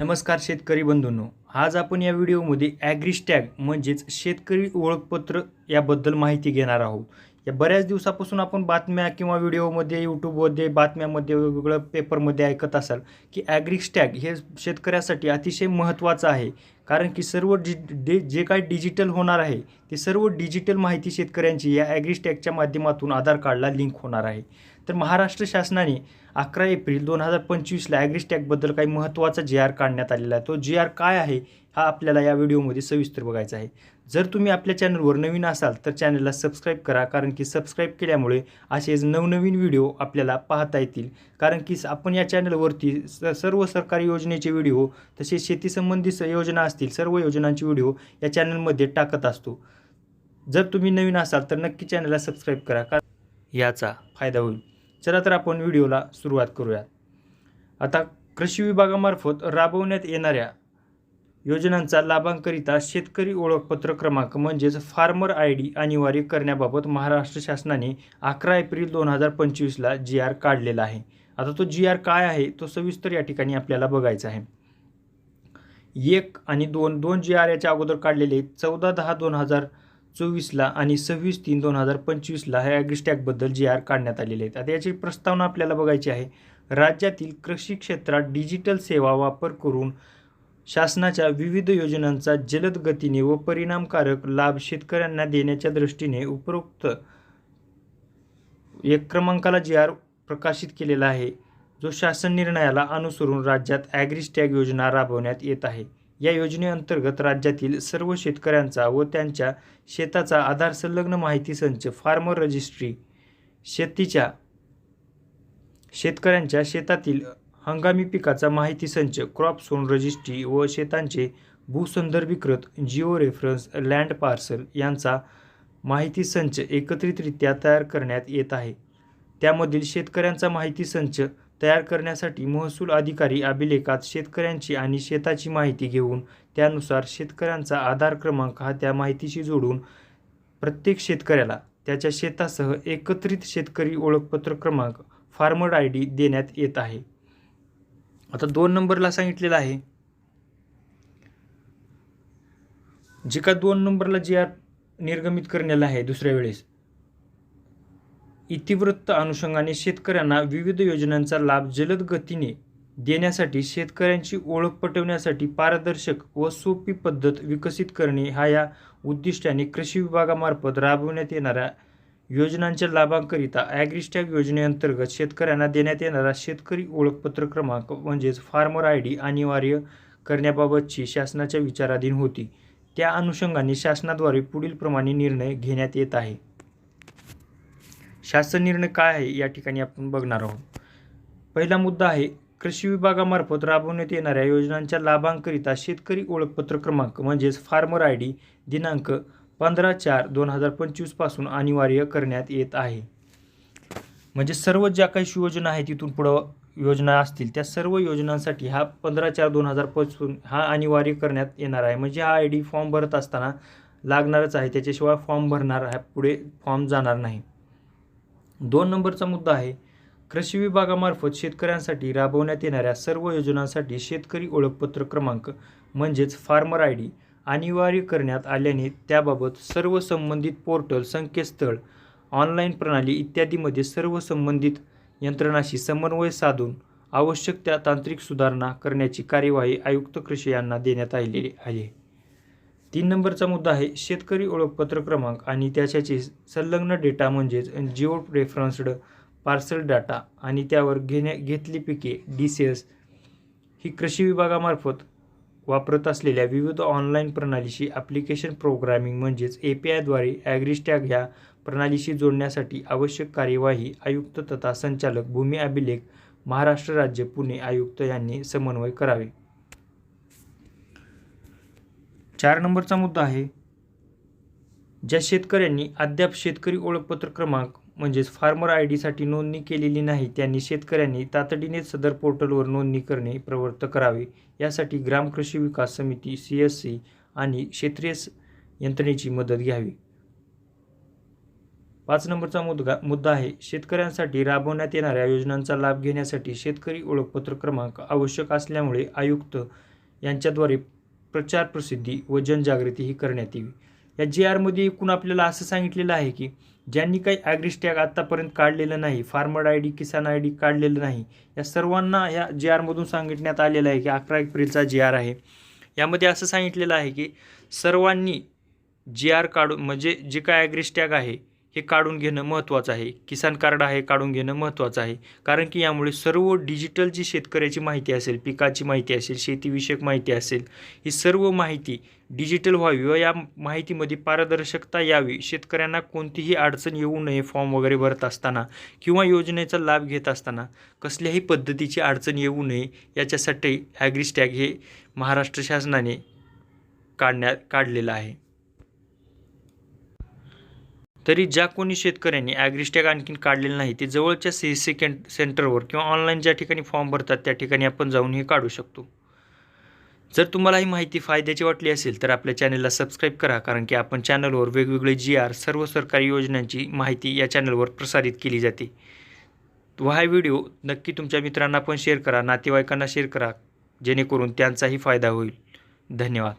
नमस्कार शेतकरी बंधूंनो. आज आपण या व्हिडिओमध्ये ॲग्रिस्टॅग म्हणजेच शेतकरी ओळखपत्र याबद्दल माहिती घेणार आहोत. या बऱ्याच दिवसापासून आपण बातम्या किंवा व्हिडिओमध्ये यूट्यूबमध्ये बातम्यामध्ये वेगवेगळ्या पेपरमध्ये ऐकत असाल की ॲग्रिस्टॅग हे शेतकऱ्यासाठी अतिशय महत्त्वाचं आहे. कारण की सर्व डि डे जे काय डिजिटल होणार आहे ते सर्व डिजिटल माहिती शेतकऱ्यांची या ॲग्रिस्टॅगच्या माध्यमातून आधार कार्डला लिंक होणार आहे. तर महाराष्ट्र शासनाने अकरा एप्रिल दोन हजार पंचवीसला ॲग्रिस्टॅगबद्दल काही महत्त्वाचा जी आर काढण्यात आलेला आहे. तो जी आर काय आहे हा आपल्याला या व्हिडिओमध्ये सविस्तर बघायचा आहे. जर तुम्ही आपल्या चॅनलवर नवीन असाल तर चॅनलला सबस्क्राईब करा कारण की सबस्क्राईब केल्यामुळे असेच नवनवीन व्हिडिओ आपल्याला पाहता येतील. कारण की आपण या चॅनलवरती स सर्व सरकारी योजनेचे व्हिडिओ तसेच शेतीसंबंधी स योजना असतील सर्व योजनांचे व्हिडिओ या चॅनलमध्ये टाकत असतो. जर तुम्ही नवीन असाल तर नक्की चॅनलला सबस्क्राईब करा कारण याचा फायदा होईल. चला तर आपण व्हिडिओला सुरुवात करूया. आता कृषी विभागामार्फत राबवण्यात येणाऱ्या योजनांचा लाभांकरिता शेतकरी ओळखपत्र क्रमांक म्हणजेच फार्मर आय डी अनिवार्य करण्याबाबत महाराष्ट्र शासनाने अकरा एप्रिल दोन हजार पंचवीसला जी आर काढलेला आहे. आता तो जी आर काय आहे तो सविस्तर या ठिकाणी आपल्याला बघायचा आहे. एक आणि दोन दोन जी आर याच्या अगोदर काढलेले चौदा दहा दोन हजार चोवीसला आणि सव्वीस तीन दोन हजार पंचवीसला ह्या ॲग्रिस्टॅगबद्दल जी आर काढण्यात आलेले आहेत. आता याची प्रस्तावना आपल्याला बघायची आहे. राज्यातील कृषी क्षेत्रात डिजिटल सेवा वापर करून शासनाच्या विविध योजनांचा जलद गतीने व परिणामकारक लाभ शेतकऱ्यांना देण्याच्या दृष्टीने उपरोक्त एक क्रमांकाला जी आर प्रकाशित केलेला आहे जो शासन निर्णयाला अनुसरून राज्यात ॲग्रिस्टॅग योजना राबवण्यात येत आहे. या योजनेअंतर्गत राज्यातील सर्व शेतकऱ्यांचा व त्यांच्या शेताचा आधार संलग्न माहिती संच फार्मर रजिस्ट्री शेतीच्या शेतकऱ्यांच्या शेतातील हंगामी पिकाचा माहिती संच क्रॉप सोन रजिस्ट्री व शेतांचे भूसंदर्भीकृत जिओ रेफरन्स लँड पार्सल यांचा माहिती संच एकत्रितरित्या तयार करण्यात येत आहे. त्यामधील शेतकऱ्यांचा माहिती संच तयार करण्यासाठी महसूल अधिकारी अभिलेखात शेतकऱ्यांची आणि शेताची माहिती घेऊन त्यानुसार शेतकऱ्यांचा आधार क्रमांक हा त्या माहितीशी जोडून प्रत्येक शेतकऱ्याला त्याच्या शेतासह एकत्रित शेतकरी ओळखपत्र क्रमांक फार्मर आय डी देण्यात येत आहे. आता दोन नंबरला सांगितलेलं आहे. जे का दोन नंबरला जे आर निर्गमित करण्याला आहे दुसऱ्या वेळेस. इतिवृत्त अनुषंगाने शेतकऱ्यांना विविध योजनांचा लाभ जलद गतीने देण्यासाठी शेतकऱ्यांची ओळख पटवण्यासाठी पारदर्शक व सोपी पद्धत विकसित करणे हा या उद्दिष्टाने कृषी विभागामार्फत राबवण्यात येणाऱ्या योजनांच्या लाभांकरिता ॲग्रिस्टॅग योजनेअंतर्गत शेतकऱ्यांना देण्यात येणारा शेतकरी ओळखपत्र क्रमांक म्हणजेच फार्मर आय डी अनिवार्य करण्याबाबतची शासनाच्या विचाराधीन होती. त्या अनुषंगाने शासनाद्वारे पुढील प्रमाणे निर्णय घेण्यात येत आहे. शासन निर्णय काय आहे या ठिकाणी आपण बघणार आहोत. पहिला मुद्दा आहे कृषी विभागामार्फत राबवण्यात येणाऱ्या योजनांच्या लाभांकरिता शेतकरी ओळखपत्र क्रमांक म्हणजेच फार्मर आय डी दिनांक पंधरा चार दोन हजार पंचवीसपासून अनिवार्य करण्यात येत आहे. म्हणजे सर्व ज्या काही योजना आहेत तिथून पुढं योजना असतील त्या सर्व योजनांसाठी हा पंधरा चार दोन हजारपासून हा अनिवार्य करण्यात येणार आहे. म्हणजे हा आय डी फॉर्म भरत असताना लागणारच आहे. त्याच्याशिवाय फॉर्म भरणार आहे पुढे फॉर्म जाणार नाही. दोन नंबरचा मुद्दा आहे कृषी विभागामार्फत शेतकऱ्यांसाठी राबवण्यात येणाऱ्या सर्व योजनांसाठी शेतकरी ओळखपत्र क्रमांक म्हणजेच फार्मर आय डी अनिवार्य करण्यात आल्याने त्याबाबत सर्व संबंधित पोर्टल संकेतस्थळ ऑनलाईन प्रणाली इत्यादीमध्ये सर्व संबंधित यंत्रणाशी समन्वय साधून आवश्यक त्या तांत्रिक सुधारणा करण्याची कार्यवाही आयुक्त कृषी यांना देण्यात आलेली आहे. तीन नंबरचा मुद्दा आहे शेतकरी ओळखपत्र क्रमांक आणि त्याच्याचे संलग्न डेटा म्हणजेच जिओ रेफरन्स्ड पार्सल डाटा आणि त्यावर घेण्या घेतली पिके डी सी एस ही कृषी विभागामार्फत वापरत असलेल्या विविध ऑनलाईन प्रणालीशी ॲप्लिकेशन प्रोग्रामिंग म्हणजेच ए पी आयद्वारे ॲग्रिस्टॅग ह्या प्रणालीशी जोडण्यासाठी आवश्यक कार्यवाही आयुक्त तथा संचालक भूमी अभिलेख महाराष्ट्र राज्य पुणे आयुक्त यांनी समन्वय करावे. चार नंबरचा मुद्दा आहे ज्या शेतकऱ्यांनी अद्याप शेतकरी ओळखपत्र क्रमांक म्हणजेच फार्मर आय डीसाठी नोंदणी केलेली नाही त्यांनी शेतकऱ्यांनी तातडीने सदर पोर्टलवर नोंदणी करणे प्रवृत्त करावे. यासाठी ग्राम कृषी विकास समिती सी एस सी आणि क्षेत्रीय यंत्रणेची मदत घ्यावी. पाच नंबरचा मुद्दा मुद्दा आहे शेतकऱ्यांसाठी राबवण्यात येणाऱ्या योजनांचा लाभ घेण्यासाठी शेतकरी ओळखपत्र क्रमांक आवश्यक असल्यामुळे आयुक्त यांच्याद्वारे प्रचार प्रसिद्धी व जनजागृतीही करण्यात यावी. या जी आरमध्ये एकूण आपल्याला असं सांगितलेलं आहे की ज्यांनी काही ॲग्रिस्टॅग आत्तापर्यंत काढलेलं नाही farmer I D Kisan I D काढलेलं नाही या सर्वांना या जी आरमधून सांगितण्यात आलेलं आहे की अकरा एप्रिलचा जी आर आहे. यामध्ये असं सांगितलेलं आहे की सर्वांनी जी आर काढून म्हणजे जे काय ॲग्रिस्टॅग आहे हे काढून घेणं महत्त्वाचं आहे. किसान कार्ड आहे काढून घेणं महत्त्वाचं आहे. कारण की यामुळे सर्व डिजिटल जी शेतकऱ्याची माहिती असेल पिकाची माहिती असेल शेतीविषयक माहिती असेल ही सर्व माहिती डिजिटल व्हावी व या माहितीमध्ये पारदर्शकता यावी. शेतकऱ्यांना कोणतीही अडचण येऊ नये फॉर्म वगैरे भरत असताना किंवा योजनेचा लाभ घेत असताना कसल्याही पद्धतीची अडचण येऊ नये याच्यासाठी ॲग्रिस्टॅग हे महाराष्ट्र शासनाने काढण्यात काढलेलं आहे. तरी ज्या कोणी शेतकऱ्यांनी ॲग्रिस्टॅग आणखीन काढलेलं नाही ते जवळच्या सी सी कें सेंटरवर किंवा ऑनलाईन ज्या ठिकाणी फॉर्म भरतात त्या ठिकाणी आपण जाऊन हे काढू शकतो. जर तुम्हाला ही माहिती फायद्याची वाटली असेल तर आपल्या चॅनलला सबस्क्राईब करा कारण की आपण चॅनलवर वेगवेगळे जी आर सर्व सरकारी योजनांची माहिती या चॅनलवर प्रसारित केली जाते. व हा व्हिडिओ नक्की तुमच्या मित्रांना पण शेअर करा नातेवाईकांना शेअर करा जेणेकरून त्यांचाही फायदा होईल. धन्यवाद.